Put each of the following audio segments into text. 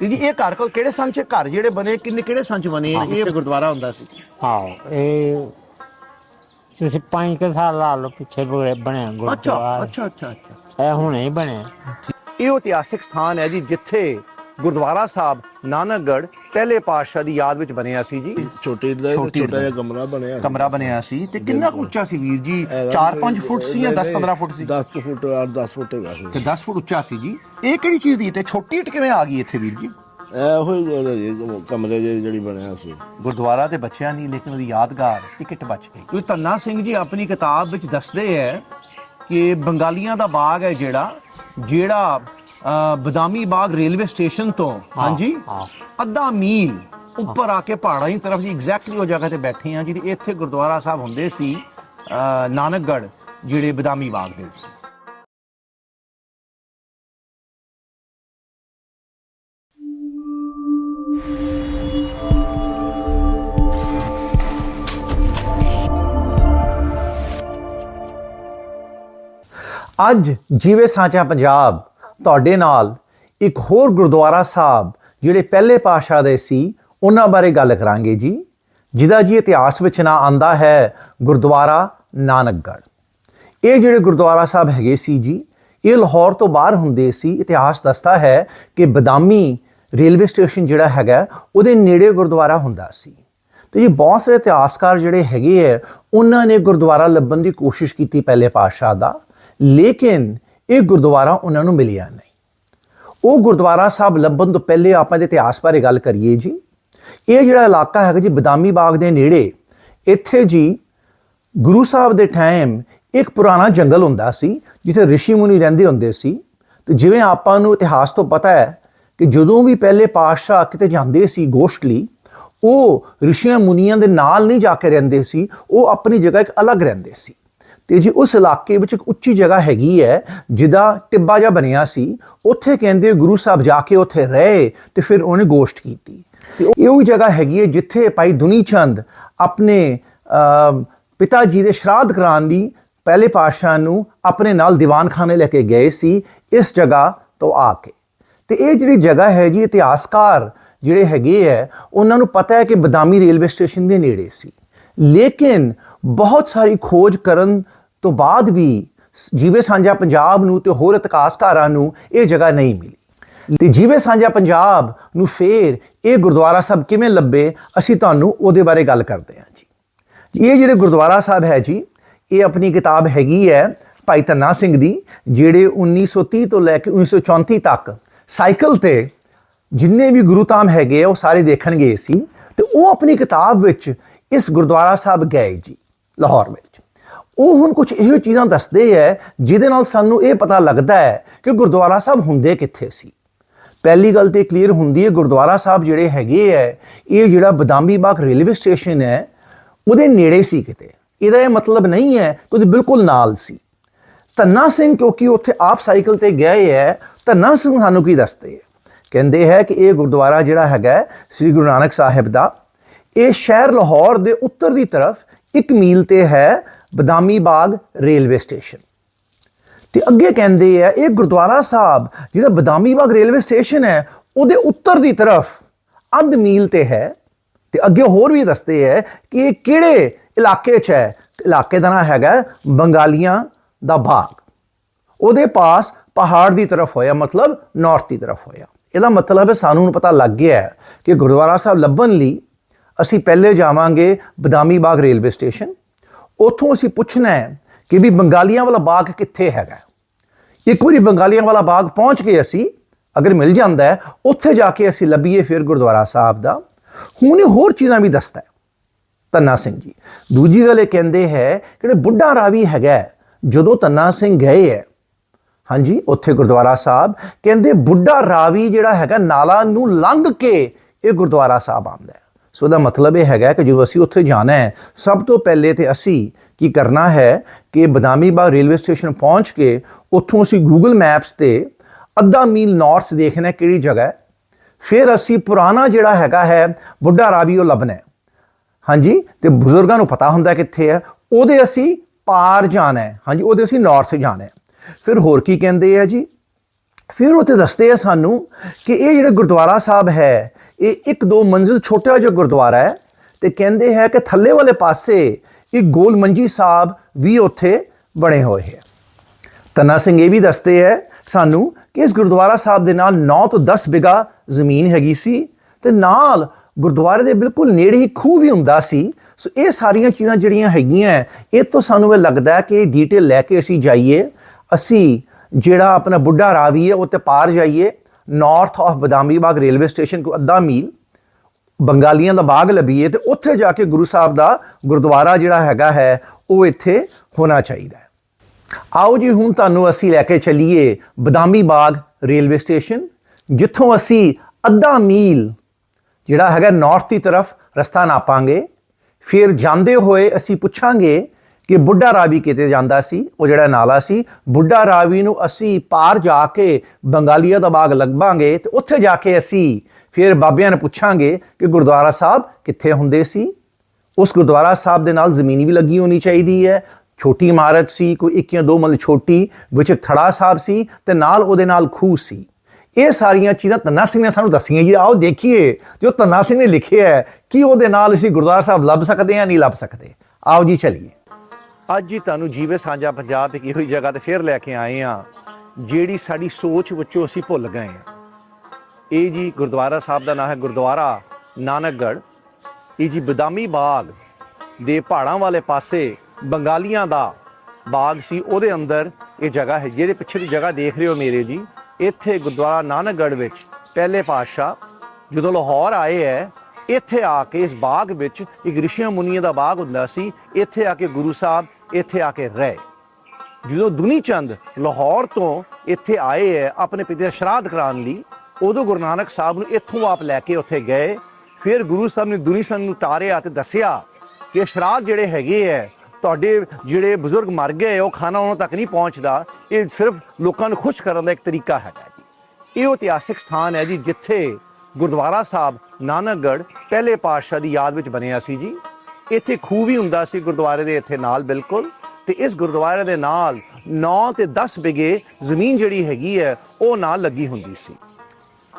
ਤੇ ਜੀ ਇਹ ਘਰ ਕੋਲ ਕਿਹੜੇ ਸੰਨ ਚ ਘਰ ਜਿਹੜੇ ਬਣੇ ਕਿੰਨੇ ਕਿਹੜੇ ਸੰਨ ਚ ਬਣੇ? ਇਹ ਗੁਰਦੁਆਰਾ ਹੁੰਦਾ ਸੀ। ਆਓ ਇਹ ਤੁਸੀਂ ਪੰਜ ਕੁ ਸਾਲ ਲਾ ਲਓ ਪਿੱਛੇ ਬਣੇ ਬਣਿਆ ਗੁਰਦੁਆਰਾ। ਅੱਛਾ ਅੱਛਾ ਅੱਛਾ। ਇਹ ਹੁਣੇ ਹੀ ਬਣਿਆ। ਇਹ ਉਹ ਇਤਿਹਾਸਿਕ ਸਥਾਨ ਹੈ ਜੀ ਜਿੱਥੇ ਗੁਰਦੁਆਰਾ ਸਾਹਿਬ ਨਾਨਕਗੜ੍ਹ ਪਹਿਲੇ ਪਾਤਸ਼ਾਹ ਦੀ ਯਾਦ ਵਿੱਚ ਬਣਿਆ ਸੀ ਜੀ। ਛੋਟੀ ਦਾ ਛੋਟੀ। ਜਿਹਾ ਕਮਰਾ ਬਣਿਆ ਕਮਰਾ ਬਣਿਆ ਸੀ ਤੇ ਕਿੰਨਾ ਕੁ ਉੱਚਾ ਸੀ ਵੀਰ ਜੀ? 4-5 ਫੁੱਟ ਸੀ ਜਾਂ 10-15 ਫੁੱਟ ਸੀ? 10 ਫੁੱਟ 8-10 ਫੁੱਟ ਹੈਗਾ ਸੀ। ਤੇ 10 ਫੁੱਟ ਉੱਚਾ ਸੀ ਜੀ। ਇਹ ਕਿਹੜੀ ਚੀਜ਼ ਦੀ ਤੇ ਛੋਟੀ ਇੱਟ ਕਿਵੇਂ ਆ ਗਈ ਇੱਥੇ ਵੀਰ ਜੀ? ਇਹ ਕਮਰੇ ਜਿਹੇ ਜਿਹੜੀ ਬਣਿਆ ਸੀ। ਗੁਰਦੁਆਰਾ ਤੇ ਬਚਿਆ ਨਹੀਂ ਲੇਕਿਨ ਉਹਦੀ ਯਾਦਗਾਰ ਟਿਕਟ ਬਚ ਗਈ। ਕਿਉਂਕਿ ਧੰਨਾ ਸਿੰਘ ਜੀ ਆਪਣੀ ਕਿਤਾਬ ਵਿੱਚ ਦੱਸਦੇ ਹੈ ਕਿ ਬੰਗਾਲੀਆਂ ਦਾ ਬਾਗ ਹੈ ਜਿਹੜਾ ਜਿਹੜਾ ਬਦਾਮੀ ਬਾਗ ਰੇਲਵੇ ਸਟੇਸ਼ਨ ਤੋਂ। ਹਾਂਜੀ? ਹਾਂ। ਅੱਧਾ ਮੀਲ ਉੱਪਰ ਆ ਕੇ ਪਹਾੜਾਂ ਦੀ ਤਰਫ ਜੀ ਐਗਜ਼ੈਕਟਲੀ ਉਹ ਜਗ੍ਹਾ ਤੇ ਬੈਠੇ ਆ ਜਿਹਦੀ ਇੱਥੇ ਗੁਰਦੁਆਰਾ ਸਾਹਿਬ ਹੁੰਦੇ ਸੀ ਅ, ਨਾਨਕਗੜ੍ਹ ਜਿਹੜੇ ਬਦਾਮੀ ਬਾਗ ਦੇ ਅੱਜ ਜੀਵੇ ਸਾਂਚਾ ਪੰਜਾਬ ਤੁਹਾਡੇ ਨਾਲ ਇੱਕ ਹੋਰ ਗੁਰਦੁਆਰਾ ਸਾਹਿਬ, ਜਿਹੜੇ ਪਹਿਲੇ ਪਾਤਸ਼ਾਹ ਦੇ ਸੀ, ਉਹਨਾਂ ਬਾਰੇ ਗੱਲ ਕਰਾਂਗੇ ਜੀ। ਜਿਹਦਾ ਜੀ ਇਤਿਹਾਸ ਵਿੱਚ ਨਾ ਆਂਦਾ ਹੈ, ਗੁਰਦੁਆਰਾ ਨਾਨਕਗੜ੍ਹ। ਇਹ ਜਿਹੜੇ ਗੁਰਦੁਆਰਾ ਸਾਹਿਬ ਹੈਗੇ ਸੀ ਜੀ, ਇਹ ਲਾਹੌਰ ਤੋਂ ਬਾਹਰ ਹੁੰਦੇ ਸੀ। ਇਤਿਹਾਸ ਦੱਸਦਾ ਹੈ ਕਿ ਬਦਾਮੀ ਰੇਲਵੇ ਸਟੇਸ਼ਨ ਜਿਹੜਾ ਹੈਗਾ, ਉਹਦੇ ਨੇੜੇ ਗੁਰਦੁਆਰਾ ਹੁੰਦਾ ਸੀ। ਤੇ ਜੀ ਬਹੁਤ ਸਾਰੇ ਇਤਿਹਾਸਕਾਰ ਜਿਹੜੇ ਹੈਗੇ ਹੈ, ਉਹਨਾਂ ਨੇ ਗੁਰਦੁਆਰਾ ਲੱਭਣ ਦੀ ਕੋਸ਼ਿਸ਼ ਕੀਤੀ ਪਹਿਲੇ ਪਾਤਸ਼ਾਹ ਦਾ। ਲੇਕਿਨ ਇਹ ਗੁਰਦੁਆਰਾ ਉਹਨਾਂ ਨੂੰ ਮਿਲਿਆ ਨਹੀਂ। ਉਹ ਗੁਰਦੁਆਰਾ ਸਾਹਿਬ ਲੱਭਣ ਤੋਂ ਪਹਿਲੇ ਆਪਾਂ ਦੇ ਇਤਿਹਾਸ ਬਾਰੇ ਗੱਲ ਕਰੀਏ ਜੀ। ਇਹ ਜਿਹੜਾ ਇਲਾਕਾ ਹੈਗਾ ਜੀ ਬਦਾਮੀ ਬਾਗ ਦੇ ਨੇੜੇ, ਇੱਥੇ ਜੀ ਗੁਰੂ ਸਾਹਿਬ ਦੇ ਟਾਈਮ ਇੱਕ ਪੁਰਾਣਾ ਜੰਗਲ ਹੁੰਦਾ ਸੀ, ਜਿੱਥੇ ઋષਿ ਮੁਨੀ ਰਹਿੰਦੇ ਹੁੰਦੇ ਸੀ। ਤੇ ਜਿਵੇਂ ਆਪਾਂ ਨੂੰ ਇਤਿਹਾਸ ਤੋਂ ਪਤਾ ਹੈ ਕਿ ਜਦੋਂ ਵੀ ਪਹਿਲੇ ਪਾਤਸ਼ਾਹ ਕਿਤੇ ਜਾਂਦੇ ਸੀ ਗੋਸ਼ਟਲੀ, ਉਹ ઋષੀਆਂ ਮੁਨੀਆਂ ਦੇ ਨਾਲ ਨਹੀਂ ਜਾ ਕੇ ਰਹਿੰਦੇ ਸੀ, ਉਹ ਆਪਣੀ ਜਗ੍ਹਾ ਇੱਕ ਅਲੱਗ ਰਹਿੰਦੇ ਸੀ। ਤੇ ਜੀ ਉਸ ਇਲਾਕੇ ਵਿੱਚ ਇੱਕ ਉੱਚੀ ਜਗ੍ਹਾ ਹੈਗੀ ਹੈ, ਜਿਹਦਾ ਟਿੱਬਾ ਜਿਹਾ ਬਣਿਆ ਸੀ, ਉੱਥੇ ਕਹਿੰਦੇ ਗੁਰੂ ਸਾਹਿਬ ਜਾ ਕੇ ਉੱਥੇ ਰਹੇ ਤੇ ਫਿਰ ਉਹਨੇ ਗੋਸ਼ਟ ਕੀਤੀ। ਤੇ ਇਹ ਉਹ ਜਗ੍ਹਾ ਹੈਗੀ ਹੈ ਜਿੱਥੇ ਭਾਈ ਦੁਨੀ ਚੰਦ ਆਪਣੇ ਪਿਤਾ ਜੀ ਦੇ ਸ਼ਰਾਧ ਕਰਾਉਣ ਲਈ ਪਹਿਲੇ ਪਾਤਸ਼ਾਹ ਨੂੰ ਆਪਣੇ ਨਾਲ ਦੀਵਾਨਖਾਨੇ ਲੈ ਕੇ ਗਏ ਸੀ, ਇਸ ਜਗ੍ਹਾ ਤੋਂ ਆ ਕੇ। ਤੇ ਇਹ ਜਿਹੜੀ ਜਗ੍ਹਾ ਹੈ ਜੀ ਇਤਿਹਾਸਕਾਰ ਜਿਹੜੇ ਹੈਗੇ ਹੈ, ਉਹਨਾਂ ਨੂੰ ਪਤਾ ਹੈ ਕਿ ਬਦਾਮੀ ਰੇਲਵੇ ਸਟੇਸ਼ਨ ਦੇ ਨੇੜੇ ਸੀ। ਲੇਕਿਨ ਬਹੁਤ ਸਾਰੀ ਖੋਜ ਕਰਨ ਤੋਂ ਬਾਅਦ ਵੀ ਸ- ਜੀਵੇ ਸਾਂਝਾ ਪੰਜਾਬ ਨੂੰ ਤੇ ਹੋਰ ਇਤਿਹਾਸਕਾਰਾਂ ਨੂੰ ਇਹ ਜਗ੍ਹਾ ਨਹੀਂ ਮਿਲੀ। ਤੇ ਜੀਵੇ ਸਾਂਝਾ ਪੰਜਾਬ ਨੂੰ ਫੇਰ ਇਹ ਗੁਰਦੁਆਰਾ ਸਾਹਿਬ ਕਿਵੇਂ ਲੱਭੇ, ਅਸੀਂ ਤੁਹਾਨੂੰ ਉਹਦੇ ਬਾਰੇ ਗੱਲ ਕਰਦੇ ਹਾਂ ਜੀ। ਇਹ ਜਿਹੜੇ ਗੁਰਦੁਆਰਾ ਸਾਹਿਬ ਹੈ ਜੀ, ਇਹ ਆਪਣੀ ਕਿਤਾਬ ਹੈਗੀ ਹੈ ਭਾਈ ਧੰਨਾ ਸਿੰਘ ਦੀ, ਜਿਹੜੇ 1930 ਤੋਂ ਲੈ ਕੇ 1934 ਤੱਕ ਸਾਈਕਲ ਤੇ ਜਿੰਨੇ ਵੀ ਗੁਰੂ ਧਾਮ ਹੈਗੇ ਆ, ਉਹ ਸਾਰੇ ਦੇਖਣ ਗਏ ਸੀ ਤੇ ਉਹ ਆਪਣੀ ਕਿਤਾਬ ਵਿੱਚ ਇਸ ਗੁਰਦੁਆਰਾ ਸਾਹਿਬ ਗਏ ਜੀ, ਲਾਹੌਰ ਵਿੱਚ। ਉਹ ਹੁਣ ਕੁਝ ਇਹੋ ਚੀਜ਼ਾਂ ਦੱਸਦੇ ਹੈ ਜਿਹਦੇ ਨਾਲ ਸਾਨੂੰ ਇਹ ਪਤਾ ਲੱਗਦਾ ਹੈ ਕਿ ਗੁਰਦੁਆਰਾ ਸਾਹਿਬ ਹੁੰਦੇ ਕਿੱਥੇ ਸੀ। ਪਹਿਲੀ ਗੱਲ ਤੇ ਕਲੀਅਰ ਹੁੰਦੀ ਹੈ ਗੁਰਦੁਆਰਾ ਸਾਹਿਬ ਜਿਹੜੇ ਹੈਗੇ ਹੈ ਇਹ ਜਿਹੜਾ ਬਦਾਮੀ ਬਾਗ ਰੇਲਵੇ ਸਟੇਸ਼ਨ ਹੈ ਉਹਦੇ ਨੇੜੇ ਸੀ ਕਿਤੇ। ਇਹਦਾ ਇਹ ਮਤਲਬ ਨਹੀਂ ਹੈ ਕਿ ਉਹਦੇ ਬਿਲਕੁਲ ਨਾਲ ਸੀ। ਧੰਨਾ ਸਿੰਘ ਕਿਉਂਕਿ ਉੱਥੇ ਆਪ ਸਾਈਕਲ ਤੇ ਗਏ ਹੈ ਧੰਨਾ ਸਿੰਘ ਸਾਨੂੰ ਕੀ ਦੱਸਦੇ ਹੈ ਕਹਿੰਦੇ ਹੈ ਕਿ ਇਹ ਗੁਰਦੁਆਰਾ ਜਿਹੜਾ ਹੈਗਾ ਸ੍ਰੀ ਗੁਰੂ ਨਾਨਕ ਸਾਹਿਬ ਦਾ, ਇਹ ਸ਼ਹਿਰ ਲਾਹੌਰ ਦੇ ਉੱਤਰ ਦੀ ਤਰਫ 1 ਮੀਲ ਤੇ ਹੈ ਬਦਾਮੀ ਬਾਗ ਰੇਲਵੇ ਸਟੇਸ਼ਨ। ਤੇ ਅੱਗੇ ਕਹਿੰਦੇ ਆ, ਇਹ ਗੁਰਦੁਆਰਾ ਸਾਹਿਬ ਜਿਹੜਾ ਬਦਾਮੀ ਬਾਗ ਰੇਲਵੇ ਸਟੇਸ਼ਨ ਹੈ, ਉਹਦੇ ਉੱਤਰ ਦੀ ਤਰਫ ਅੱਧ ਮੀਲ ਤੇ ਹੈ। ਤੇ ਅੱਗੇ ਹੋਰ ਵੀ ਦੱਸਦੇ ਹੈ ਕਿ ਇਹ ਕਿਹੜੇ ਇਲਾਕੇ 'ਚ ਹੈ? ਇਲਾਕੇ ਦਾ ਨਾਮ ਹੈਗਾ ਬੰਗਾਲੀਆਂ ਦਾ ਬਾਗ। ਉਹਦੇ ਪਾਸ ਪਹਾੜ ਦੀ ਤਰਫ ਹੋਇਆ, ਮਤਲਬ ਨਾਰਥ ਦੀ ਤਰਫ ਹੋਇਆ। ਇਹਦਾ ਮਤਲਬ ਹੈ, ਸਾਨੂੰ ਪਤਾ ਲੱਗ ਗਿਆ ਹੈ ਕਿ ਗੁਰਦੁਆਰਾ ਸਾਹਿਬ ਲੱਭਣ ਲਈ ਅਸੀਂ ਪਹਿਲੇ ਜਾਵਾਂਗੇ ਬਦਾਮੀ ਬਾਗ ਰੇਲਵੇ ਸਟੇਸ਼ਨ। ਉੱਥੋਂ ਅਸੀਂ ਪੁੱਛਣਾ ਹੈ ਕਿ ਵੀ ਬੰਗਾਲੀਆਂ ਵਾਲਾ ਬਾਗ ਕਿੱਥੇ ਹੈਗਾ? ਇੱਕ ਵਾਰੀ ਬੰਗਾਲੀਆਂ ਵਾਲਾ ਬਾਗ ਪਹੁੰਚ ਕੇ ਅਸੀਂ, ਅਗਰ ਮਿਲ ਜਾਂਦਾ ਹੈ, ਉੱਥੇ ਜਾ ਕੇ ਅਸੀਂ ਲੱਭੀਏ ਫਿਰ ਗੁਰਦੁਆਰਾ ਸਾਹਿਬ ਦਾ। ਹੁਣ ਇਹ ਹੋਰ ਚੀਜ਼ਾਂ ਵੀ ਦੱਸਦਾ ਹੈ। ਧੰਨਾ ਸਿੰਘ ਜੀ, ਦੂਜੀ ਗੱਲ ਇਹ ਕਹਿੰਦੇ ਹੈ ਕਿ ਬੁੱਢਾ ਰਾਵੀ ਹੈਗਾ ਜਦੋਂ ਤੰਨਾ ਸਿੰਘ ਗਏ ਹੈ, ਹਾਂਜੀ, ਉੱਥੇ ਗੁਰਦੁਆਰਾ ਸਾਹਿਬ, ਕਹਿੰਦੇ ਬੁੱਢਾ ਰਾਵੀ ਜਿਹੜਾ ਹੈਗਾ, ਨਾਲਾ ਨੂੰ ਲੰਘ ਕੇ ਇਹ ਗੁਰਦੁਆਰਾ ਸਾਹਿਬ ਆਉਂਦਾ ਹੈ। ਸੋ ਦਾ ਮਤਲਬ ਇਹ ਹੈਗਾ ਕਿ ਜਦੋਂ ਅਸੀਂ ਉੱਥੇ ਜਾਣਾ ਹੈ, ਸਭ ਤੋਂ ਪਹਿਲੇ ਤੇ ਅਸੀਂ ਕੀ ਕਰਨਾ ਹੈ ਕਿ ਬਦਾਮੀ ਬਾਗ ਰੇਲਵੇ ਸਟੇਸ਼ਨ ਪਹੁੰਚ ਕੇ ਉੱਥੋਂ ਅਸੀਂ ਗੂਗਲ ਮੈਪਸ ਤੇ ਅੱਧਾ ਮੀਲ ਨਾਰਥ ਦੇਖਣਾ ਕਿਹੜੀ ਜਗ੍ਹਾ ਹੈ। ਫਿਰ ਅਸੀਂ ਪੁਰਾਣਾ ਜਿਹੜਾ ਹੈਗਾ ਹੈ, ਬੁੱਢਾ ਰਾਵੀ ਉਹ ਲੱਭਣਾ ਹਾਂਜੀ, ਤੇ ਬਜ਼ੁਰਗਾਂ ਨੂੰ ਪਤਾ ਹੁੰਦਾ ਕਿੱਥੇ ਹੈ, ਉਹਦੇ ਅਸੀਂ ਪਾਰ ਜਾਣਾ ਹੈ। ਹਾਂਜੀ, ਉਹਦੇ ਅਸੀਂ ਨਾਰਥ ਜਾਣਾ ਹੈ। ਫਿਰ ਹੋਰ ਕੀ ਕਹਿੰਦੇ ਆ ਜੀ? ਫਿਰ ਉੱਥੇ ਦੱਸਦੇ ਆ ਸਾਨੂੰ ਕਿ ਇਹ ਜਿਹੜਾ ਗੁਰਦੁਆਰਾ ਸਾਹਿਬ ਹੈ ਇਹ ਇੱਕ ਦੋ ਮੰਜ਼ਿਲ ਛੋਟਾ ਜਿਹਾ ਗੁਰਦੁਆਰਾ ਹੈ ਤੇ ਕਹਿੰਦੇ ਹੈ ਕਿ ਥੱਲੇ ਵਾਲੇ ਪਾਸੇ ਇੱਕ ਗੋਲ ਮੰਜੀ ਸਾਹਿਬ ਵੀ ਉੱਥੇ ਬਣੇ ਹੋਏ ਹੈ। ਤਨਾ ਸਿੰਘ ਇਹ ਵੀ ਦੱਸਦੇ ਹੈ ਸਾਨੂੰ ਕਿ ਇਸ ਗੁਰਦੁਆਰਾ ਸਾਹਿਬ ਦੇ ਨਾਲ 9 ਤੋਂ 10 ਬਿਗਾ ਜ਼ਮੀਨ ਹੈਗੀ ਸੀ ਤੇ ਨਾਲ ਗੁਰਦੁਆਰੇ ਦੇ ਬਿਲਕੁਲ ਨੇੜੇ ਹੀ ਖੂਹ ਵੀ ਹੁੰਦਾ ਸੀ। ਸੋ ਇਹ ਸਾਰੀਆਂ ਚੀਜ਼ਾਂ ਜਿਹੜੀਆਂ ਹੈਗੀਆਂ ਇਹ ਤੋਂ ਸਾਨੂੰ ਇਹ ਲੱਗਦਾ ਕਿ ਇਹ ਡੀਟੇਲ ਲੈ ਕੇ ਅਸੀਂ ਜਾਈਏ, ਅਸੀਂ ਜਿਹੜਾ ਆਪਣਾ ਬੁੱਢਾ ਰਾਵੀ ਹੈ ਉਹ ਤੇ ਪਾਰ ਜਾਈਏ north of Badami Bagh railway station ਕੋ ਅੱਧਾ ਮੀਲ, ਬੰਗਾਲੀਆਂ ਦਾ ਬਾਗ ਲੱਭੀਏ ਤੇ ਉੱਥੇ ਜਾ ਕੇ ਗੁਰੂ ਸਾਹਿਬ ਦਾ ਗੁਰਦੁਆਰਾ ਜਿਹੜਾ ਹੈਗਾ ਹੈ, ਉਹ ਇੱਥੇ ਹੋਣਾ ਚਾਹੀਦਾ ਹੈ। ਆਓ ਜੀ, ਹੁਣ ਤੁਹਾਨੂੰ ਅਸੀਂ ਲੈ ਕੇ ਚੱਲੀਏ ਬਦਾਮੀ ਬਾਗ ਰੇਲਵੇ ਸਟੇਸ਼ਨ ਜਿੱਥੋਂ ਅਸੀਂ ਅੱਧਾ ਮੀਲ ਜਿਹੜਾ ਹੈਗਾ ਨਾਰਥ ਦੀ ਤਰਫ ਰਸਤਾ ਨਾਪਾਂਗੇ, ਫਿਰ ਜਾਂਦੇ ਹੋਏ ਅਸੀਂ ਪੁੱਛਾਂਗੇ ਕਿ ਬੁੱਢਾ ਰਾਵੀ ਕਿਤੇ ਜਾਂਦਾ ਸੀ, ਉਹ ਜਿਹੜਾ ਨਾਲਾ ਸੀ, ਬੁੱਢਾ ਰਾਵੀ ਨੂੰ ਅਸੀਂ ਪਾਰ ਜਾ ਕੇ ਬੰਗਾਲੀਆ ਦਾ ਬਾਗ ਲੱਭਾਂਗੇ ਤੇ ਉੱਥੇ ਜਾ ਕੇ ਅਸੀਂ ਫਿਰ ਬਾਬਿਆਂ ਨੂੰ ਪੁੱਛਾਂਗੇ ਕਿ ਗੁਰਦੁਆਰਾ ਸਾਹਿਬ ਕਿੱਥੇ ਹੁੰਦੇ ਸੀ। ਉਸ ਗੁਰਦੁਆਰਾ ਸਾਹਿਬ ਦੇ ਨਾਲ ਜ਼ਮੀਨ ਵੀ ਲੱਗੀ ਹੋਣੀ ਚਾਹੀਦੀ ਹੈ। ਛੋਟੀ ਇਮਾਰਤ ਸੀ, ਕੋਈ ਇੱਕ ਜਾਂ ਦੋ ਮਤਲਬ ਛੋਟੀ, ਵਿੱਚ ਇੱਕ ਥੜਾ ਸਾਹਿਬ ਸੀ ਤੇ ਨਾਲ ਉਹਦੇ ਨਾਲ ਖੂਹ ਸੀ। ਇਹ ਸਾਰੀਆਂ ਚੀਜ਼ਾਂ ਤੰਨਾ ਸਿੰਘ ਨੇ ਸਾਨੂੰ ਦੱਸੀਆਂ ਜੀ, ਆਓ ਦੇਖੀਏ, ਜੋ ਤੰਨਾ ਸਿੰਘ ਨੇ ਲਿਖਿਆ ਹੈ, ਕਿ ਉਹਦੇ ਨਾਲ ਅਸੀਂ ਗੁਰਦੁਆਰਾ ਸਾਹਿਬ ਲੱਭ ਸਕਦੇ ਹਾਂ ਨਹੀਂ ਲੱਭ ਸਕਦੇ। ਆਓ ਜੀ, ਚਲੀਏ। ਅੱਜ ਹੀ ਤੁਹਾਨੂੰ ਜੀਵੇ ਸਾਂਝਾ ਪੰਜਾਬ ਇੱਕ ਇਹੋ ਹੀ ਜਗ੍ਹਾ ਤੇ ਫੇਰ ਲੈ ਕੇ ਆਏ ਆ ਜਿਹੜੀ ਸਾਡੀ ਸੋਚ ਵਿੱਚੋਂ ਅਸੀਂ ਭੁੱਲ ਗਏ ਆ ਇਹ ਜੀ ਗੁਰਦੁਆਰਾ ਸਾਹਿਬ ਦਾ ਨਾਮ ਹੈ ਗੁਰਦੁਆਰਾ ਨਾਨਕਗੜ੍ਹ। ਇਹ ਜੀ ਬਦਾਮੀ ਬਾਗ ਦੇ ਪਹਾੜਾਂ ਵਾਲੇ ਪਾਸੇ ਬੰਗਾਲੀਆਂ ਦਾ ਬਾਗ ਸੀ, ਉਹਦੇ ਅੰਦਰ ਇਹ ਜਗ੍ਹਾ ਹੈ। ਜਿਹਦੇ ਪਿੱਛੇ ਦੀ ਜਗ੍ਹਾ ਦੇਖ ਰਹੇ ਹੋ ਮੇਰੇ ਜੀ, ਇੱਥੇ ਗੁਰਦੁਆਰਾ ਨਾਨਕਗੜ੍ਹ ਵਿੱਚ ਪਹਿਲੇ ਪਾਤਸ਼ਾਹ ਜਦੋਂ ਲਾਹੌਰ ਆਏ ਹੈ, ਇੱਥੇ ਆ ਕੇ ਇਸ ਬਾਗ ਵਿੱਚ ਇੱਕ ਰਿਸ਼ੀਆਂ ਮੁਨੀਆਂ ਦਾ ਬਾਗ ਹੁੰਦਾ ਸੀ। ਇੱਥੇ ਆ ਕੇ ਗੁਰੂ ਸਾਹਿਬ ਇੱਥੇ ਆ ਕੇ ਰਹੇ। ਜਦੋਂ ਦੁਨੀ ਚੰਦ ਲਾਹੌਰ ਤੋਂ ਇੱਥੇ ਆਏ ਹੈ, ਆਪਣੇ ਪਿਤਾ ਦਾ ਸ਼ਰਾਧ ਕਰਾਉਣ ਲਈ, ਉਦੋਂ ਗੁਰੂ ਨਾਨਕ ਸਾਹਿਬ ਨੂੰ ਇੱਥੋਂ ਆਪ ਲੈ ਕੇ ਉੱਥੇ ਗਏ। ਫਿਰ ਗੁਰੂ ਸਾਹਿਬ ਨੇ ਦੁਨੀ ਚੰਦ ਨੂੰ ਤਾਰਿਆ ਤੇ ਦੱਸਿਆ ਕਿ ਸ਼ਰਾਧ ਜਿਹੜੇ ਹੈਗੇ ਹੈ, ਤੁਹਾਡੇ ਜਿਹੜੇ ਬਜ਼ੁਰਗ ਮਰ ਗਏ ਉਹ ਖਾਣਾ ਉਹਨਾਂ ਤੱਕ ਨਹੀਂ ਪਹੁੰਚਦਾ। ਇਹ ਸਿਰਫ ਲੋਕਾਂ ਨੂੰ ਖੁਸ਼ ਕਰਨ ਦਾ ਇੱਕ ਤਰੀਕਾ ਹੈਗਾ ਜੀ। ਇਹ ਇਤਿਹਾਸਿਕ ਸਥਾਨ ਹੈ ਜੀ, ਜਿੱਥੇ ਗੁਰਦੁਆਰਾ ਸਾਹਿਬ ਨਾਨਕਗੜ੍ਹ ਪਹਿਲੇ ਪਾਤਸ਼ਾਹ ਦੀ ਯਾਦ ਵਿੱਚ ਬਣਿਆ ਸੀ ਜੀ। ਇੱਥੇ ਖੂਹ ਵੀ ਹੁੰਦਾ ਸੀ ਗੁਰਦੁਆਰੇ ਦੇ ਇੱਥੇ ਨਾਲ, ਬਿਲਕੁਲ। ਤੇ ਇਸ ਗੁਰਦੁਆਰੇ ਦੇ ਨਾਲ 9 ਤੇ 10 ਬਿਗੇ ਜ਼ਮੀਨ ਜਿਹੜੀ ਹੈਗੀ ਹੈ, ਉਹ ਨਾਲ ਲੱਗੀ ਹੁੰਦੀ ਸੀ।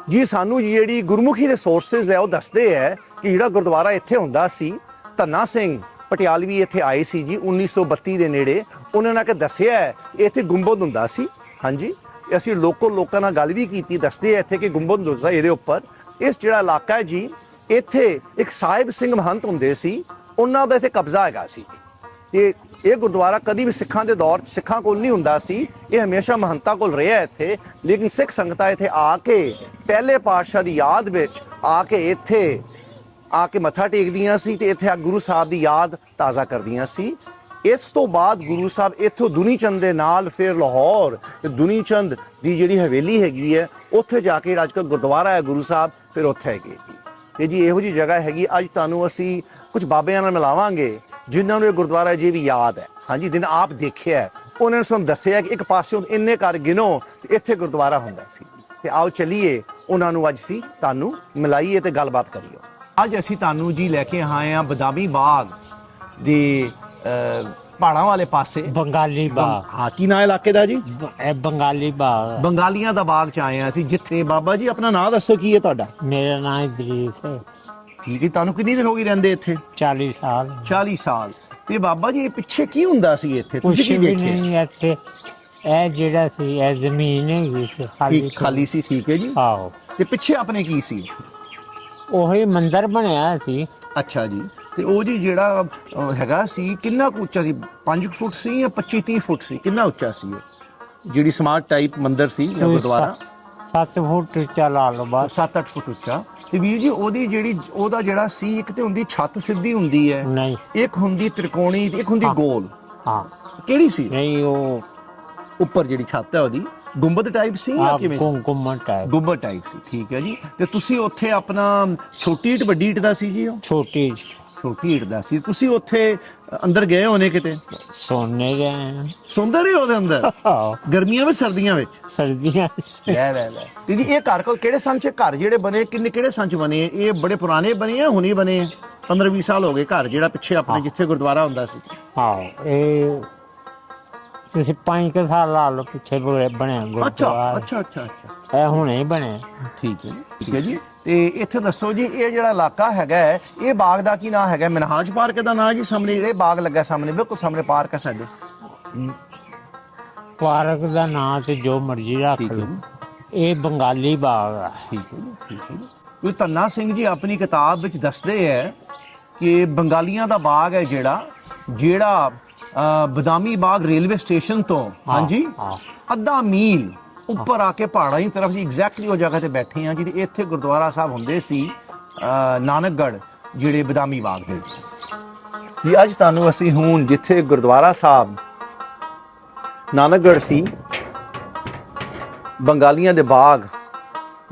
ਜੀ, ਸਾਨੂੰ ਜਿਹੜੀ ਗੁਰਮੁਖੀ ਦੇ ਸੋਰਸਸ ਹੈ, ਉਹ ਦੱਸਦੇ ਹੈ ਕਿ ਜਿਹੜਾ ਗੁਰਦੁਆਰਾ ਇੱਥੇ ਹੁੰਦਾ ਸੀ, ਧੰਨਾ ਸਿੰਘ ਪਟਿਆਲਵੀ ਇੱਥੇ ਆਏ ਸੀ ਜੀ 1932 ਦੇ ਨੇੜੇ। ਉਹਨਾਂ ਨੇ ਕਿ ਦੱਸਿਆ ਹੈ, ਇੱਥੇ ਗੁੰਬਦ ਹੁੰਦਾ ਸੀ। ਹਾਂਜੀ, ਅਸੀਂ ਲੋਕਲ ਲੋਕਾਂ ਨਾਲ ਗੱਲ ਵੀ ਕੀਤੀ, ਦੱਸਦੇ ਆ ਇੱਥੇ ਕਿ ਗੁੰਬਦ ਹੁੰਦਾ ਇਹਦੇ ਉੱਪਰ। ਇਸ ਜਿਹੜਾ ਇਲਾਕਾ ਹੈ ਜੀ, ਇੱਥੇ ਇੱਕ ਸਾਹਿਬ ਸਿੰਘ ਮਹੰਤ ਹੁੰਦੇ ਸੀ। ਉਹਨਾਂ ਦਾ ਇੱਥੇ ਕਬਜ਼ਾ ਹੈਗਾ ਸੀ। ਤੇ ਇਹ ਗੁਰਦੁਆਰਾ ਕਦੀ ਵੀ ਸਿੱਖਾਂ ਦੇ ਦੌਰ 'ਚ ਸਿੱਖਾਂ ਕੋਲ ਨਹੀਂ ਹੁੰਦਾ ਸੀ। ਇਹ ਹਮੇਸ਼ਾ ਮਹੰਤਾਂ ਕੋਲ ਰਿਹਾ ਇੱਥੇ। ਲੇਕਿਨ ਸਿੱਖ ਸੰਗਤਾਂ ਇੱਥੇ ਆ ਕੇ, ਪਹਿਲੇ ਪਾਤਸ਼ਾਹ ਦੀ ਯਾਦ ਵਿੱਚ ਆ ਕੇ ਇੱਥੇ, ਆ ਕੇ ਮੱਥਾ ਟੇਕਦੀਆਂ ਸੀ ਤੇ ਇੱਥੇ ਆ ਗੁਰੂ ਸਾਹਿਬ ਦੀ ਯਾਦ ਤਾਜ਼ਾ ਕਰਦੀਆਂ ਸੀ। ਇਸ ਤੋਂ ਬਾਅਦ ਗੁਰੂ ਸਾਹਿਬ ਇੱਥੋਂ ਦੁਨੀ ਚੰਦ ਦੇ ਨਾਲ ਫਿਰ ਲਾਹੌਰ, ਤੇ ਦੁਨੀ ਚੰਦ ਦੀ ਜਿਹੜੀ ਹਵੇਲੀ ਹੈਗੀ ਹੈ, ਉੱਥੇ ਜਾ ਕੇ ਅੱਜ ਕੱਲ੍ਹ ਗੁਰਦੁਆਰਾ ਹੈ ਗੁਰੂ ਸਾਹਿਬ, ਫਿਰ ਉੱਥੇ ਹੈਗੇ। ਜੀ ਜੀ ਇਹੋ ਜੀ ਜਗ੍ਹਾ ਹੈਗੀ, ਅੱਜ ਤੁਹਾਨੂੰ ਅਸੀਂ ਕੁਝ ਬਾਬਿਆਂ ਨਾਲ ਮਿਲਾਵਾਂਗੇ, ਜਿਨ੍ਹਾਂ ਨੂੰ ਇਹ ਗੁਰਦੁਆਰਾ ਜੀ ਵੀ ਯਾਦ ਹੈ। ਹਾਂਜੀ, ਦਿਨ ਆਪ ਦੇਖਿਆ ਹੈ। ਉਹਨਾਂ ਨੇ ਸਾਨੂੰ ਦੱਸਿਆ ਕਿ ਇੱਕ ਪਾਸੇ ਇੰਨੇ ਘਰ ਗਿਨੋ ਇੱਥੇ ਗੁਰਦੁਆਰਾ ਹੁੰਦਾ ਸੀ। ਤੇ ਆਓ ਚੱਲੀਏ, ਉਹਨਾਂ ਨੂੰ ਅੱਜ ਸੀ ਤੁਹਾਨੂੰ ਮਿਲਾਈਏ ਤੇ ਗੱਲਬਾਤ ਕਰੀਏ। ਅੱਜ ਅਸੀਂ ਤੁਹਾਨੂੰ ਜੀ ਲੈ ਕੇ ਆਏ ਹਾਂ ਬਦਾਮੀ ਬਾਗ ਦੇ ਪਹਾੜਾਂ ਵਾਲੇ ਪਾਸੇ। ਬੰਗਾਲੀ ਬਾਗ ਹਾਂ ਕੀ ਨਾਂ ਇਲਾਕੇ ਦਾ ਜੀ? ਇਹ ਬੰਗਾਲੀ ਬਾਗ ਬੰਗਾਲੀਆਂ ਦਾ ਬਾਗ ਚ ਆਏ ਹਾਂ ਅਸੀਂ ਜਿੱਥੇ। ਬਾਬਾ ਜੀ ਆਪਣਾ ਨਾਂ ਦੱਸੋ ਕੀ ਹੈ ਤੁਹਾਡਾ? ਮੇਰਾ ਨਾਮ ਇਦਰੀਸ ਹੈ ਠੀਕ ਹੈ ਤੁਹਾਨੂੰ ਕਿੰਨੀ ਦੇਰ ਹੋ ਗਈ ਰਹਿੰਦੇ ਇੱਥੇ? 40 ਸਾਲ। 40 ਸਾਲ। ਤੇ ਬਾਬਾ ਜੀ ਇਹ ਪਿੱਛੇ ਕੀ ਹੁੰਦਾ ਸੀ ਇੱਥੇ? ਤੁਸੀਂ ਕੀ ਦੇਖਿਆ? ਨਹੀਂ ਇੱਥੇ। ਇਹ ਜਿਹੜਾ ਸੀ ਇਹ ਜ਼ਮੀਨ ਹੈਗੀ ਸੀ ਖਾਲੀ ਖਾਲੀ ਸੀ ਠੀਕ ਹੈ ਜੀ। ਆਓ ਤੇ ਪਿੱਛੇ ਆਪਣੇ ਕੀ ਸੀ? ਉਹੀ ਮੰਦਿਰ ਬਣਿਆ ਸੀ। ਅੱਛਾ ਜੀ। ਤੇ ਉਹ ਜੀ ਜਿਹੜਾ ਅਹ, ਹੈਗਾ ਸੀ ਕਿੰਨਾ ਕੁ ਉੱਚਾ ਸੀ? 5 ਫੁੱਟ ਸੀ ਜਾਂ 25 30 ਫੁੱਟ ਸੀ? ਕਿੰਨਾ ਉੱਚਾ ਸੀ ਇਹ? ਜਿਹੜੀ ਸਮਾਰਟ ਟਾਈਪ ਮੰਦਿਰ ਸੀ ਜਾਂ ਗੁਰਦੁਆਰਾ? 7 ਫੁੱਟ ਉੱਚਾ ਲਾ ਲਓ ਬਸ। 7-8 ਫੁੱਟ ਉੱਚਾ। ਤੇ ਵੀਰ ਜੀ ਉਹਦੀ ਜਿਹੜੀ ਉਹਦਾ ਜਿਹੜਾ ਸੀ ਇੱਕ ਤੇ ਹੁੰਦੀ ਛੱਤ ਸਿੱਧੀ ਹੁੰਦੀ ਹੈ। ਨਹੀਂ। ਇੱਕ ਹੁੰਦੀ ਤ੍ਰਿਕੋਣੀ ਤੇ ਇੱਕ ਹੁੰਦੀ ਹਾਂ। ਗੋਲ। ਹਾਂ। ਕਿਹੜੀ ਸੀ? ਨਹੀਂ ਉਹ ਉੱਪਰ ਜਿਹੜੀ ਛੱਤ ਹੈ ਉਹਦੀ। ਗੁੰਬਦ ਟਾਈਪ ਸੀ ਜਾਂ ਆਪ ਕਿਵੇਂ ਸੀ? ਗੁੰਮਟ ਹੈ ਗੁੰਬਦ ਟਾਈਪ ਸੀ ਠੀਕ ਹੈ ਜੀ। ਤੇ ਤੁਸੀਂ ਉੱਥੇ ਆਪਣਾ ਛੋਟੀ ਇੱਟ ਵੱਡੀ ਇੱਟ ਦਾ ਸੀ ਜੀ ਉਹ? ਛੋਟੀ ਛੋਟੀ ਇੱਟ ਦਾ ਸੀ। ਤੁਸੀਂ ਉੱਥੇ ਅੰਦਰ ਗਏ ਹੋਣੇ ਕਿਤੇ? ਸੋਨੇ ਗਏ ਸੌਂਦੇ ਰਹੇ ਉਹਦੇ ਅੰਦਰ? ਗਰਮੀਆਂ ਵਿੱਚ ਸਰਦੀਆਂ ਵਿੱਚ? ਸਰਦੀਆਂ। ਲੈ ਲੈ ਲੈ। ਜੀ ਇਹ ਘਰ ਕੋਲ ਕਿਹੜੇ ਸੰਚ ਘਰ ਜਿਹੜੇ ਬਣੇ ਕਿੰਨੇ ਕਿਹੜੇ ਸੰਚ ਬਣੇ? ਇਹ ਬੜੇ ਪੁਰਾਣੇ ਬਣੇ ਆ ਹੁਣੀ ਬਣੇ? ਆ 15 20 ਸਾਲ ਹੋ ਗਏ ਘਰ ਜਿਹੜਾ ਪਿੱਛੇ ਆਪਣੇ ਜਿੱਥੇ ਗੁਰਦੁਆਰਾ ਹੁੰਦਾ ਸੀ। ਆਓ ਇਹ ਤੁਸੀਂ 5 ਸਾਲ ਲਾ ਲਓ ਪਿੱਛੇ ਬਣੇ- ਬਣਿਆ ਗੁਰਦੁਆਰਾ। ਅੱਛਾ ਅੱਛਾ ਅੱਛਾ। ਇਹ ਹੁਣੇ ਹੀ ਬਣਿਆ ਠੀਕ ਹੈ ਠੀਕ ਹੈ ਜੀ। ਤੇ ਇੱਥੇ ਦੱਸੋ ਜੀ ਇਹ ਜਿਹੜਾ ਇਲਾਕਾ ਹੈਗਾ ਇਹ ਬਾਗ ਦਾ ਕੀ ਨਾਮ ਹੈਗਾ? ਮਨਹਾਜ ਪਾਰਕ ਦਾ ਨਾਮ ਜੀ? ਸਾਹਮਣੇ ਜਿਹੜੇ ਬਾਗ ਲੱਗਾ ਸਾਹਮਣੇ ਬਿਲਕੁਲ ਸਾਹਮਣੇ ਪਾਰਕ ਹੈ ਸਾਡੇ। ਪਾਰਕ ਦਾ ਨਾਂ ਤੇ ਜੋ ਮਰਜ਼ੀ ਰੱਖ ਲਓ। ਇਹ ਬੰਗਾਲੀ ਬਾਗ ਆ। ਠੀਕ ਹੈ ਠੀਕ ਹੈ ਕੋਈ ਧੰਨਾ ਸਿੰਘ ਜੀ ਆਪਣੀ ਕਿਤਾਬ ਵਿੱਚ ਦੱਸਦੇ ਹੈ ਕਿ ਬੰਗਾਲੀਆਂ ਦਾ ਬਾਗ ਹੈ ਜਿਹੜਾ ਜਿਹੜਾ ਬਦਾਮੀ ਬਾਗ ਰੇਲਵੇ ਸਟੇਸ਼ਨ ਤੋਂ ਹਾਂਜੀ? ਅੱਧਾ ਮੀਲ ਉੱਪਰ ਆ ਕੇ ਪਹਾੜਾਂ ਦੀ ਤਰਫ ਜੀ ਐਗਜ਼ੈਕਟਲੀ ਉਹ ਜਗ੍ਹਾ ਤੇ ਬੈਠੇ ਆ ਜਿਹਦੇ ਇੱਥੇ ਗੁਰਦੁਆਰਾ ਸਾਹਿਬ ਹੁੰਦੇ ਸੀ ਨਾਨਕਗੜ੍ਹ, ਜਿਹੜੇ ਬਦਾਮੀ ਬਾਗ ਦੇ ਜੀ, ਅੱਜ ਤੁਹਾਨੂੰ ਅਸੀਂ ਹੁਣ ਜਿੱਥੇ ਗੁਰਦੁਆਰਾ ਸਾਹਿਬ, ਨਾਨਕਗੜ੍ਹ ਸੀ, ਬੰਗਾਲੀਆਂ ਦੇ ਬਾਗ,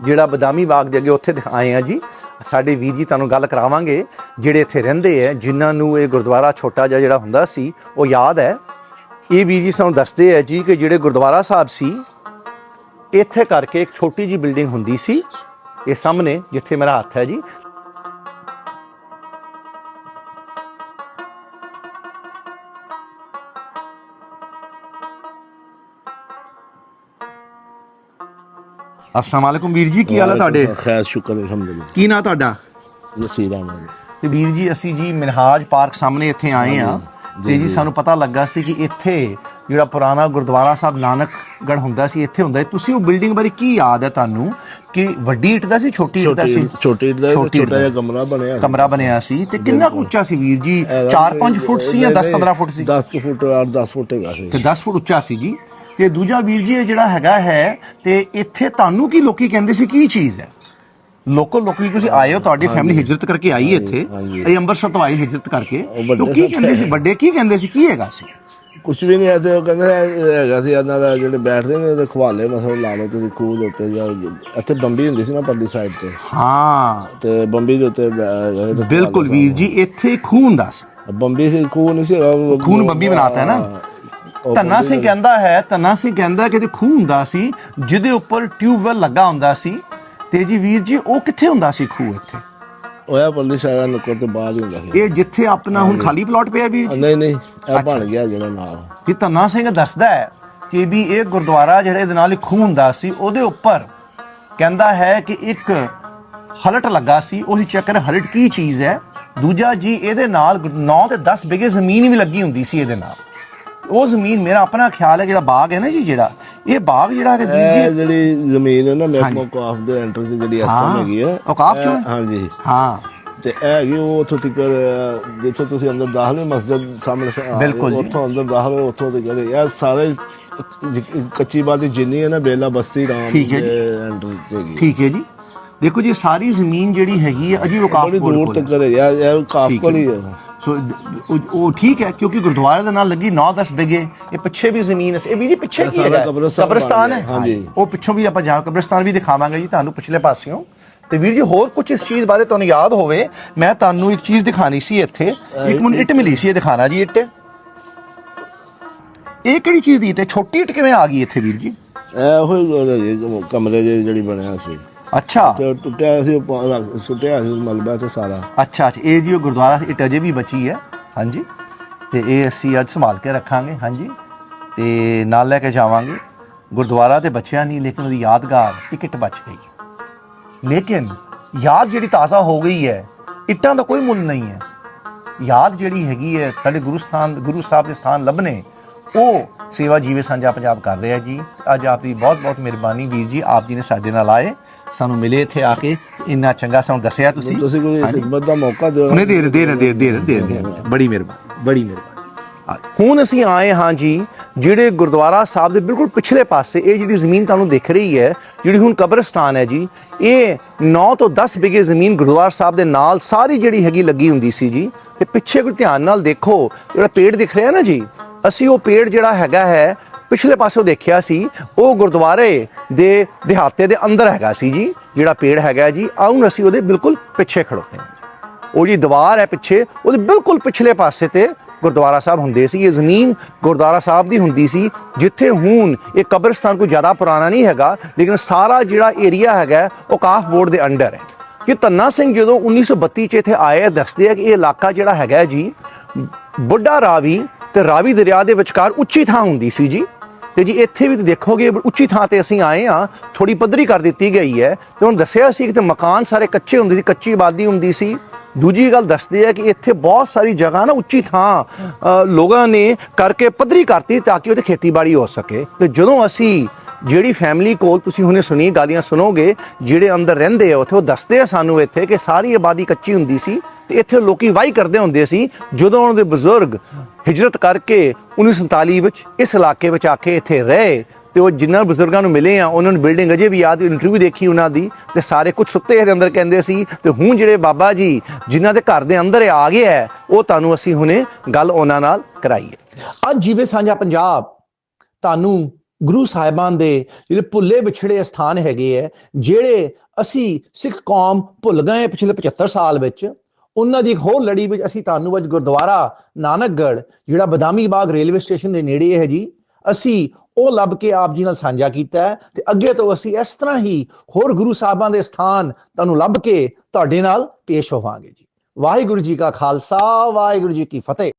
ਜਿਹੜਾ ਬਦਾਮੀ ਬਾਗ ਦੇ ਅੱਗੇ ਉੱਥੇ ਦਿਖਾਏ ਆ ਜੀ। ਸਾਡੇ ਵੀਰ ਜੀ ਤੁਹਾਨੂੰ ਗੱਲ ਕਰਾਵਾਂਗੇ, ਜਿਹੜੇ ਇੱਥੇ ਰਹਿੰਦੇ ਆ, ਜਿਨ੍ਹਾਂ ਨੂੰ ਇਹ ਗੁਰਦੁਆਰਾ ਛੋਟਾ ਜਿਹਾ ਜਿਹੜਾ ਹੁੰਦਾ ਸੀ, ਉਹ ਯਾਦ ਹੈ। ਇਹ ਵੀਰ ਜੀ ਸਾਨੂੰ ਦੱਸਦੇ ਆ ਜੀ ਕਿ ਜਿਹੜੇ ਗੁਰਦੁਆਰਾ ਸਾਹਿਬ ਸੀ ਇੱਥੇ ਕਰਕੇ ਇੱਕ ਛੋਟੀ ਜੀ ਬਿਲਡਿੰਗ ਹੁੰਦੀ ਸੀ। ਇਹ ਸਾਹਮਣੇ ਜਿੱਥੇ ਮੇਰਾ ਹੱਥ ਹੈ ਜੀ। ਅਸਲਾਮ ਵਾਲੇਕੁਮ ਵੀਰ ਜੀ ਕੀ ਹਾਲ ਹੈ ਤੁਹਾਡੇ? ਖੈਰ ਸ਼ੁਕਰ ਅਲਹਮਦੁਲਿਲਾ। ਕੀ ਨਾਂ ਤੁਹਾਡਾ? ਨਸੀਰ ਅਹਿਮਦ। ਤੇ ਵੀਰ ਜੀ ਅਸੀਂ ਜੀ ਮਿਨਹਾਜ ਪਾਰਕ ਸਾਹਮਣੇ ਇੱਥੇ ਆਏ ਆ ਤੇ ਜੀ ਸਾਨੂੰ ਪਤਾ ਲੱਗਾ ਸੀ ਕਿ ਇੱਥੇ ਜਿਹੜਾ ਪੁਰਾਣਾ ਗੁਰਦੁਆਰਾ ਸਾਹਿਬ ਨਾਨਕਗੜ ਹੁੰਦਾ ਸੀ ਇੱਥੇ ਹੁੰਦਾ ਤੁਸੀਂ ਉਹ ਬਿਲਡਿੰਗ ਬਾਰੇ ਕੀ ਯਾਦ ਹੈ ਤੁਹਾਨੂੰ? ਕਿ ਵੱਡੀ ਇੱਟ ਦਾ ਸੀ ਛੋਟੀ ਇੱਟ ਦਾ ਸੀ? ਛੋਟੀ ਛੋਟੀ ਦਾ ਛੋਟੀ। ਜਿਹਾ ਕਮਰਾ ਬਣਿਆ ਕਮਰਾ ਬਣਿਆ ਸੀ ਤੇ ਕਿੰਨਾ ਕੁ ਉੱਚਾ ਸੀ ਵੀਰ ਜੀ? 4-5 ਫੁੱਟ ਸੀ ਜਾਂ 10-15 ਫੁੱਟ ਸੀ? 10 ਫੁੱਟ 8-10 ਫੁੱਟ ਹੈਗਾ ਸੀ। ਤੇ 10 ਫੁੱਟ ਉੱਚਾ ਸੀ ਜੀ। ਤੇ ਦੂਜਾ ਵੀਰ ਜੀ ਇਹ ਜਿਹੜਾ ਹੈਗਾ ਹੈ ਤੇ ਇੱਥੇ ਤੁਹਾਨੂੰ ਕੀ ਲੋਕੀ ਕਹਿੰਦੇ ਸੀ ਕੀ ਚੀਜ਼ ਹੈ? ਲੋਕਲ ਲੋਕੀ ਤੁਸੀਂ ਆਏ ਹੋ ਤੁਹਾਡੀ ਫੈਮਿਲੀ ਹਿਜਰਤ ਕਰਕੇ ਆਈ ਹੈ ਇੱਥੇ। ਇਹ ਅੰਮ੍ਰਿਤਸਰ ਤੋਂ ਆਈ ਹਿਜਰਤ ਕਰਕੇ। ਲੋਕ ਕੀ ਕਹਿੰਦੇ ਸੀ? ਵੱਡੇ ਕੀ ਕਹਿੰਦੇ ਸੀ? ਕੀ ਹੈਗਾ ਸੀ? ਕੁਝ ਵੀ ਨਹੀਂ ਐਸੇ ਉਹ ਕਹਿੰਦੇ ਹੈਗਾ ਸੀ ਇਹਨਾਂ ਦਾ ਜਿਹੜੇ ਬੈਠਦੇ ਨੇ ਉਹਦੇ ਖਵਾਲੇ ਮਸਲ ਲਾ ਲਓ ਤੁਸੀਂ ਖੂਹ ਦੇ ਉੱਤੇ ਜਾਂ ਇੱਥੇ ਬੰਬੀ ਹੁੰਦੀ ਸੀ ਨਾ ਪਰਲੀ ਸਾਈਡ ਤੇ। ਹਾਂ। ਤੇ ਬੰਬੀ ਦੇ ਉੱਤੇ ਬਿਲਕੁਲ ਵੀਰ ਜੀ ਇੱਥੇ ਖੂਨ ਦਾ ਸੀ। ਬੰਬੀ ਸੀ ਖੂਹ ਨਹੀਂ ਸੀ ਖੂਨ ਬੰਬੀ ਬਣਾਤਾ ਹੈ ਨਾ। ਧੰਨਾ ਸਿੰਘ ਕਹਿੰਦਾ ਹੈ ਧੰਨਾ ਸਿੰਘ ਕਹਿੰਦਾ ਕਿ ਤੇ ਖੂਹ ਹੁੰਦਾ ਸੀ ਜਿਹਦੇ ਉੱਪਰ ਟਿਊਬਵੈਲ ਲੱਗਾ ਹੁੰਦਾ ਸੀ ਤੇ ਜੀ ਵੀਰ ਜੀ ਉਹ ਕਿੱਥੇ ਹੁੰਦਾ ਸੀ ਖੂਹ ਇੱਥੇ? ਉਹ ਆ ਪਰਲੀ ਸਾਈਡ ਨੁਕਰ ਤੋਂ ਬਾਹਰ ਹੀ ਹੁੰਦਾ ਸੀ। ਇਹ ਜਿੱਥੇ ਆਪਣਾ ਹੁਣ ਖਾਲੀ ਪਲਾਟ ਪਿਆ ਵੀਰ ਜੀ? ਨਹੀਂ ਨਹੀਂ ਇਹ ਬਣ ਗਿਆ ਜਿਹੜਾ ਨਾਲ। ਇਹ ਧੰਨਾ ਸਿੰਘ ਦੱਸਦਾ ਹੈ ਕਿ ਵੀ ਇਹ ਗੁਰਦੁਆਰਾ ਜਿਹੜੇ ਇਹਦੇ ਨਾਲ ਇੱਕ ਖੂਹ ਹੁੰਦਾ ਸੀ ਉਹਦੇ ਉੱਪਰ ਕਹਿੰਦਾ ਹੈ ਕਿ ਇੱਕ ਹਲਟ ਲੱਗਾ ਸੀ ਉਹੀ ਚੱਕਰ ਹਲਟ ਕੀ ਚੀਜ਼ ਹੈ? ਦੂਜਾ ਜੀ ਇਹਦੇ ਨਾਲ 9 ਤੇ 10 ਬਿਗੇ ਜ਼ਮੀਨ ਵੀ ਲੱਗੀ ਹੁੰਦੀ ਸੀ ਇਹਦੇ ਨਾਲ। ਉਹ ਜ਼ਮੀਨ ਮੇਰਾ ਆਪਣਾ ਖਿਆਲ ਹੈ ਜਿਹੜਾ ਬਾਗ ਹੈ ਨਾ ਜੀ ਜਿਹੜਾ ਇਹ ਬਾਗ ਜਿਹੜਾ ਹੈ ਇਹ ਜੀ ਜਿਹੜੀ ਜ਼ਮੀਨ ਹੈ ਨਾ ਮਹਿਕਮਾ ਕਾਫ ਦੇ ਐਂਟਰ ਤੇ ਜਿਹੜੀ ਹਾਂ, ਹੈਗੀ ਹੈ। ਔਕਾਫ ਚੋਂ? ਇਹ- ਹਾਂਜੀ। ਹਾਂ। ਤੇ ਇਹ ਹੈਗੀ ਉਹ ਉੱਥੋਂ ਤੱਕ ਜਿੱਥੋਂ ਤੁਸੀਂ ਅੰਦਰ ਦਾਖਲ ਹੋ ਮਸਜਿਦ ਸਾਹਮਣੇ ਸ- ਆ ਬਿਲਕੁਲ ਜੀ। ਉੱਥੋਂ ਅੰਦਰ ਦਾਖਲ ਹੋ ਉੱਥੋਂ ਤੱਕ ਇਹ ਸਾਰੇ ਕੱਚੀ ਬਾਦੀ ਜਿੰਨੀ ਹੈ ਨਾ ਬੇਲਾ ਬਸਤੀ ਰਾਮ ਠੀਕ ਹੈ ਜੀ। ਐਂਟਰ ਤੇ ਹੈਗੀ ਠੀਕ ਹੈ ਜੀ। ਦੇਖੋ ਜੀ ਸਾਰੀ ਜ਼ਮੀਨ ਜਿਹੜੀ ਹੈਗੀ ਹੈ ਅਜੀ ਵਕਾਫ ਬੜੀ ਦੂਰ ਹੈ। ਤੱਕ ਹੈ ਇਹ ਇਹ ਕਾਫ ਠੀਕ ਕੋਲ ਹੀ ਹੈ। ਹੈ ਸੋ ਉਹ- ਠੀਕ ਹੈ ਕਿਉਂਕਿ ਗੁਰਦੁਆਰੇ ਦੇ ਨਾਲ ਲੱਗੀ 9-10 ਬਿਗੇ ਇਹ ਪਿੱਛੇ ਵੀ ਜ਼ਮੀਨ ਹੈ। ਇਹ ਵੀ ਜੀ ਪਿੱਛੇ ਕੀ ਹੈਗਾ? ਕਬਰਸਤਾਨ ਹੈ? ਹਾਂਜੀ। ਉਹ ਪਿੱਛੋਂ ਵੀ ਆਪਾਂ ਜਾ ਕਬਰਸਤਾਨ ਵੀ ਦਿਖਾਵਾਂਗੇ ਜੀ ਤੁਹਾਨੂੰ ਪਿਛਲੇ ਪਾਸਿਓਂ। ਤੇ ਵੀਰ ਜੀ ਹੋਰ ਕੁਝ ਇਸ ਚੀਜ਼ ਬਾਰੇ ਤੁਹਾਨੂੰ ਯਾਦ ਹੋਵੇ? ਮੈਂ ਤੁਹਾਨੂੰ ਇੱਕ ਚੀਜ਼ ਦਿਖਾਣੀ ਸੀ ਇੱਥੇ। ਇੱਕ ਮੈਨੂੰ ਇੱਟ ਮਿਲੀ ਸੀ ਇਹ ਦਿਖਾਣਾ ਜੀ ਇੱਟ। ਇਹ ਕਿਹੜੀ ਚੀਜ਼ ਦੀ ਇੱਟ ਹੈ? ਛੋਟੀ ਇੱਟ ਕਿਵੇਂ ਆ ਗਈ ਇੱਥੇ ਵੀਰ ਜੀ? ਇਹ ਉਹ ਹੀ ਕਮਰੇ ਜਿਹੇ ਜਿਹੜੀ ਬਣਿਆ ਸੀ। ਅੱਛਾ। ਤੇ ਟੁੱਟਿਆ ਸੀ ਉਹ ਪਾ- ਰੱਖ- ਸੁੱਟਿਆ ਸੀ ਮਲਬਾ ਤੇ ਸਾਰਾ। ਅੱਛਾ ਅੱਛਾ। ਇਹ ਜੀ ਉਹ ਗੁਰਦੁਆਰਾ ਇੱਟ ਅਜੇ ਵੀ ਬਚੀ ਹੈ। ਹਾਂਜੀ। ਤੇ ਇਹ ਅਸੀਂ ਅੱਜ ਸੰਭਾਲ ਕੇ ਰੱਖਾਂਗੇ। ਹਾਂਜੀ। ਤੇ ਨਾਲ ਲੈ ਕੇ ਜਾਵਾਂਗੇ। ਗੁਰਦੁਆਰਾ ਤੇ ਬਚਿਆ ਨਹੀਂ ਲੇਕਿਨ ਉਹਦੀ ਯਾਦਗਾਰ ਇੱਕ ਇੱਟ ਬਚ ਗਈ। ਲੇਕਿਨ ਯਾਦ ਜਿਹੜੀ ਤਾਜ਼ਾ ਹੋ ਗਈ ਹੈ ਇੱਟਾਂ ਦਾ ਕੋਈ ਮੁੱਲ ਨਹੀਂ ਹੈ। ਯਾਦ ਜਿਹੜੀ ਹੈਗੀ ਹੈ ਸਾਡੇ ਗੁਰੂ ਸਥਾਨ ਗੁਰੂ ਸਾਹਿਬ ਦੇ ਸਥਾਨ ਲੱਭਣੇ ਉਹ ਸੇਵਾ ਜੀਵੇ ਸਾਂਝਾ ਪੰਜਾਬ ਕਰ ਰਿਹਾ ਜੀ। ਅੱਜ ਆਪ ਦੀ ਬਹੁਤ ਬਹੁਤ ਮਿਹਰਬਾਨੀ ਵੀਰ ਜੀ ਆਪ ਜੀ ਨੇ ਸਾਡੇ ਨਾਲ ਆਏ ਸਾਨੂੰ ਮਿਲੇ ਇੱਥੇ ਆ ਕੇ ਇੰਨਾ ਚੰਗਾ ਸਾਨੂੰ ਦੱਸਿਆ ਤੁਸੀਂ। ਤੁਸੀਂ ਕੋਈ ਖਿਦਮਤ ਦਾ ਮੌਕਾ ਦਿਓ। ਹੁਣੇ ਦੇ ਦੇ ਦੇ ਦੇ ਦੇ ਦੇ ਬੜੀ ਮਿਹਰਬਾਨੀ ਬੜੀ ਮਿਹਰਬਾਨੀ। ਹੁਣ ਅਸੀਂ ਆਏ ਹਾਂ ਜੀ ਜਿਹੜੇ ਗੁਰਦੁਆਰਾ ਸਾਹਿਬ ਦੇ ਬਿਲਕੁਲ ਪਿਛਲੇ ਪਾਸੇ ਇਹ ਜਿਹੜੀ ਜ਼ਮੀਨ ਤੁਹਾਨੂੰ ਦਿਖ ਰਹੀ ਹੈ ਜਿਹੜੀ ਹੁਣ ਕਬਰਸਤਾਨ ਹੈ ਜੀ ਇਹ 9 ਤੋਂ 10 ਬਿਗੇ ਜ਼ਮੀਨ ਗੁਰਦੁਆਰਾ ਸਾਹਿਬ ਦੇ ਨਾਲ ਸਾਰੀ ਜਿਹੜੀ ਹੈਗੀ ਲੱਗੀ ਹੁੰਦੀ ਸੀ ਜੀ। ਤੇ ਪਿੱਛੇ ਕੋਈ ਧਿਆਨ ਨਾਲ ਦੇਖੋ ਜਿਹੜਾ ਪੇੜ ਦਿਖ ਰਿਹਾ ਨਾ ਜੀ ਅਸੀਂ ਉਹ ਪੇੜ ਜਿਹੜਾ ਹੈਗਾ ਹੈ, ਪਿਛਲੇ ਪਾਸੋਂ ਦੇਖਿਆ ਸੀ, ਉਹ ਗੁਰਦੁਆਰੇ ਦੇ ਦਿਹਾਤੇ ਦੇ ਅੰਦਰ ਹੈਗਾ ਸੀ ਜੀ, ਜਿਹੜਾ ਪੇੜ ਹੈਗਾ ਜੀ ਆਉਂ ਅਸੀਂ ਉਹਦੇ ਬਿਲਕੁਲ ਪਿੱਛੇ ਖੜੋਤੇ ਹਾਂ ਉਹ ਜੀ ਦੀਵਾਰ ਹੈ ਪਿੱਛੇ, ਉਹਦੇ ਬਿਲਕੁਲ ਪਿਛਲੇ ਪਾਸੇ ਤੇ ਗੁਰਦੁਆਰਾ ਸਾਹਿਬ ਹੁੰਦੇ ਸੀ, ਇਹ ਜ਼ਮੀਨ ਗੁਰਦੁਆਰਾ ਸਾਹਿਬ ਦੀ ਹੁੰਦੀ ਸੀ, ਜਿੱਥੇ ਹੁਣ ਇਹ ਕਬਰਸਤਾਨ ਕੋਈ ਜ਼ਿਆਦਾ ਪੁਰਾਣਾ ਨਹੀਂ ਹੈਗਾ, ਲੇਕਿਨ ਸਾਰਾ ਜਿਹੜਾ ਏਰੀਆ ਹੈਗਾ, ਉਹ ਕਾਫ ਬੋਰਡ ਦੇ ਅੰਡਰ ਹੈ। ਕਿ ਧੰਨਾ ਸਿੰਘ ਜਦੋਂ 1932 ਚ ਇੱਥੇ ਆਏ ਦੱਸਦੇ ਆ ਕਿ ਇਹ ਇਲਾਕਾ ਜਿਹੜਾ ਹੈਗਾ ਜੀ, ਬੁੱਢਾ ਰਾਵੀ ਤੇ ਰਾਵੀ ਦਰਿਆ ਦੇ ਵਿਚਕਾਰ ਉੱਚੀ ਥਾਂ ਹੁੰਦੀ ਸੀ ਜੀ। ਤੇ ਜੀ ਇੱਥੇ ਵੀ ਦੇਖੋਗੇ, ਉੱਚੀ ਥਾਂ ਤੇ ਅਸੀਂ ਆਏ ਆ ਥੋੜੀ ਪੱਧਰੀ ਕਰ ਦਿੱਤੀ ਗਈ ਹੈ। ਤੇ ਹੁਣ ਦੱਸਿਆ ਸੀ ਕਿ ਤੇ ਮਕਾਨ ਸਾਰੇ ਕੱਚੇ ਹੁੰਦੇ ਸੀ, ਕੱਚੀ ਆਬਾਦੀ ਹੁੰਦੀ ਸੀ। ਦੂਜੀ ਗੱਲ ਦੱਸਦੇ ਆ ਕਿ ਇੱਥੇ ਬਹੁਤ ਸਾਰੀ ਜਗ੍ਹਾ ਨਾ ਉੱਚੀ ਥਾਂ ਲੋਕਾਂ ਨੇ ਕਰਕੇ ਪੱਧਰੀ ਕਰਤੀ ਤਾਂ ਕਿ ਉਹਦੇ ਖੇਤੀਬਾੜੀ ਹੋ ਸਕੇ। ਤੇ ਜਦੋਂ ਅਸੀਂ ਜਿਹੜੀ ਫੈਮਿਲੀ ਕੋਲ ਤੁਸੀਂ ਹੁਣੇ ਸੁਣੀ ਗਾਲੀਆਂ ਸੁਣੋਗੇ, ਜਿਹੜੇ ਅੰਦਰ ਰਹਿੰਦੇ ਆ, ਉੱਥੇ ਉਹ ਦੱਸਦੇ ਆ ਸਾਨੂੰ ਇੱਥੇ ਕਿ ਸਾਰੀ ਆਬਾਦੀ ਕੱਚੀ ਹੁੰਦੀ ਸੀ ਤੇ ਇੱਥੇ ਲੋਕੀ ਵਾਹੀ ਕਰਦੇ ਹੁੰਦੇ ਸੀ, ਜਦੋਂ ਉਹਨਾਂ ਦੇ ਬਜ਼ੁਰਗ ਹਿਜਰਤ ਕਰਕੇ 1947 ਵਿੱਚ ਇਸ ਇਲਾਕੇ ਵਿੱਚ ਆ ਕੇ ਇੱਥੇ ਰਹੇ ਤੇ ਉਹ ਜਿਨ੍ਹਾਂ ਬਜ਼ੁਰਗਾਂ ਨੂੰ ਮਿਲੇ ਆ, ਉਹਨਾਂ ਨੂੰ ਬਿਲਡਿੰਗ ਅਜੇ ਵੀ ਯਾਦ ਇੰਟਰਵਿਊ ਦੇਖੀ ਉਹਨਾਂ ਦੀ, ਤੇ ਸਾਰੇ ਕੁਝ ਸੁੱਤੇ ਦੇ ਅੰਦਰ ਕਹਿੰਦੇ ਸੀ, ਤੇ ਹੁਣ ਜਿਹੜੇ ਬਾਬਾ ਜੀ, ਜਿਨ੍ਹਾਂ ਦੇ ਘਰ ਦੇ ਅੰਦਰ ਆ ਗਿਆ ਹੈ, ਉਹ ਤੁਹਾਨੂੰ ਅਸੀਂ ਹੁਣੇ ਗੱਲ ਉਹਨਾਂ ਨਾਲ ਕਰਾਈ ਹੈ ਅੱਜ ਜੀਵੇ ਸਾਂਝਾ ਪੰਜਾਬ, ਤੁਹਾਨੂੰ ਗੁਰੂ ਸਾਹਿਬਾਨ ਦੇ ਜਿਹੜੇ ਭੁੱਲੇ ਵਿਛੜੇ ਸਥਾਨ ਹੈਗੇ ਹੈ, ਜਿਹੜੇ ਅਸੀਂ ਸਿੱਖ ਕੌਮ ਭੁੱਲ ਗਏ ਪਿਛਲੇ 75 ਸਾਲ ਵਿੱਚ, ਉਹਨਾਂ ਦੀ ਇੱਕ ਹੋਰ ਲੜੀ ਵਿੱਚ ਅਸੀਂ ਤੁਹਾਨੂੰ ਅੱਜ ਗੁਰਦੁਆਰਾ ਨਾਨਕਗੜ੍ਹ, ਜਿਹੜਾ ਬਦਾਮੀ ਬਾਗ ਰੇਲਵੇ ਸਟੇਸ਼ਨ ਦੇ ਨੇੜੇ ਹੈ ਜੀ, ਅਸੀਂ ਉਹ ਲੱਭ ਕੇ ਆਪ ਜੀ ਨਾਲ ਸਾਂਝਾ ਕੀਤਾ ਹੈ ਤੇ ਅੱਗੇ ਤੋਂ ਅਸੀਂ ਇਸ ਤਰ੍ਹਾਂ ਹੀ ਹੋਰ ਗੁਰੂ ਸਾਹਿਬਾਂ ਦੇ ਸਥਾਨ ਤੁਹਾਨੂੰ ਲੱਭ ਕੇ ਤੁਹਾਡੇ ਨਾਲ ਪੇਸ਼ ਹੋਵਾਂਗੇ ਜੀ। ਵਾਹਿਗੁਰੂ ਜੀ ਕਾ ਖਾਲਸਾ, ਵਾਹਿਗੁਰੂ ਜੀ ਕੀ ਫਤਿਹ।